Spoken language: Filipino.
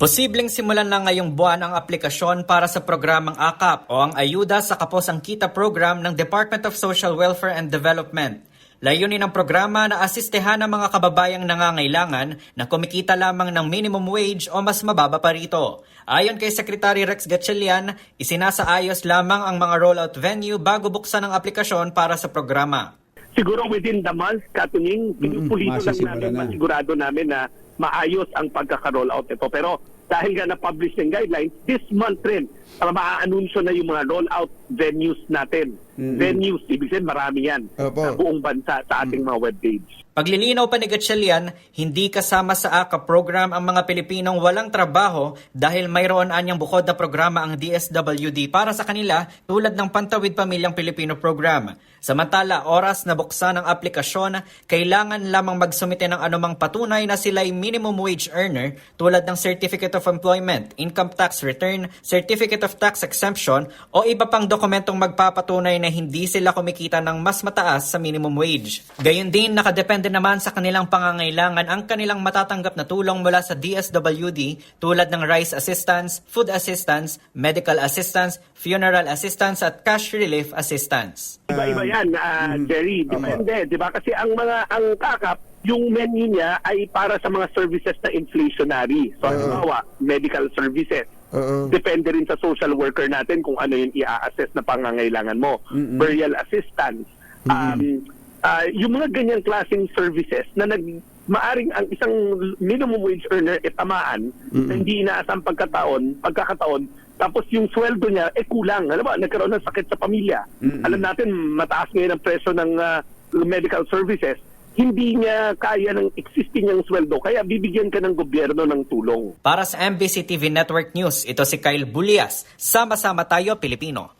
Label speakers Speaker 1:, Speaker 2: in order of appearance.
Speaker 1: Posibleng simulan na ngayong buwan ang aplikasyon para sa programang AKAP o ang Ayuda sa Kapos ang Kita program ng Department of Social Welfare and Development. Layunin ng programa na asistehan ang mga kababayang nangangailangan na kumikita lamang ng minimum wage o mas mababa pa rito. Ayon kay Secretary Rex Gatchalian, isinasaayos lamang ang mga rollout venue bago buksan ang aplikasyon para sa programa.
Speaker 2: siguro within the month, Katuning, pinupulito lang
Speaker 3: masisimula
Speaker 2: namin,
Speaker 3: na.
Speaker 2: masigurado namin na maayos ang pagkaka-roll out nito. Pero dahil nga na-publish ng guidelines, this month rin, para maa-anunsyo na yung mga roll-out venues natin. Venues, ibig sabihin marami yan
Speaker 3: Opo.
Speaker 2: sa buong bansa sa ating mga webpage.
Speaker 1: Paglilinaw pa ni Gatchalian, hindi kasama sa AKA program ang mga Pilipinong walang trabaho dahil mayroon anyang bukod na programa ang DSWD para sa kanila tulad ng Pantawid Pamilyang Pilipino Program. Samantala, oras na buksan ang aplikasyon, kailangan lamang magsumite ng anumang patunay na sila'y minimum wage earner tulad ng Certificate of Employment, Income Tax Return, Certificate of Tax Exemption o iba pang dokumentong magpapatunay na hindi sila kumikita ng mas mataas sa minimum wage. Gayon din, nakadepende naman sa kanilang pangangailangan ang kanilang matatanggap na tulong mula sa DSWD tulad ng rice assistance, food assistance, medical assistance, funeral assistance at cash relief assistance.
Speaker 2: Iba-iba yan, ah, Jerry. Depende, di ba? Kasi ang mga, ang kakap, yung menu niya ay para sa mga services na inflationary. So, halimbawa, medical services.
Speaker 3: Oo.
Speaker 2: Depende rin sa social worker natin kung ano yung i-assess na pangangailangan mo. Burial assistance. Um, ah, yung mga ganyang klaseng services na nag maaring ang isang minimum wage earner e tamaan na hindi inaasang pagkataon, pagkakataon, tapos yung sweldo niya eh kulang. Alam ba, nagkaroon ng sakit sa pamilya. Alam natin, mataas ngayon ang presyo ng ah, medical services. Hindi niya kaya ng existing niyang sweldo, kaya bibigyan ka ng gobyerno ng tulong.
Speaker 1: Para sa MBC TV Network News, ito si Kyle Bulias. Sama-sama tayo, Pilipino.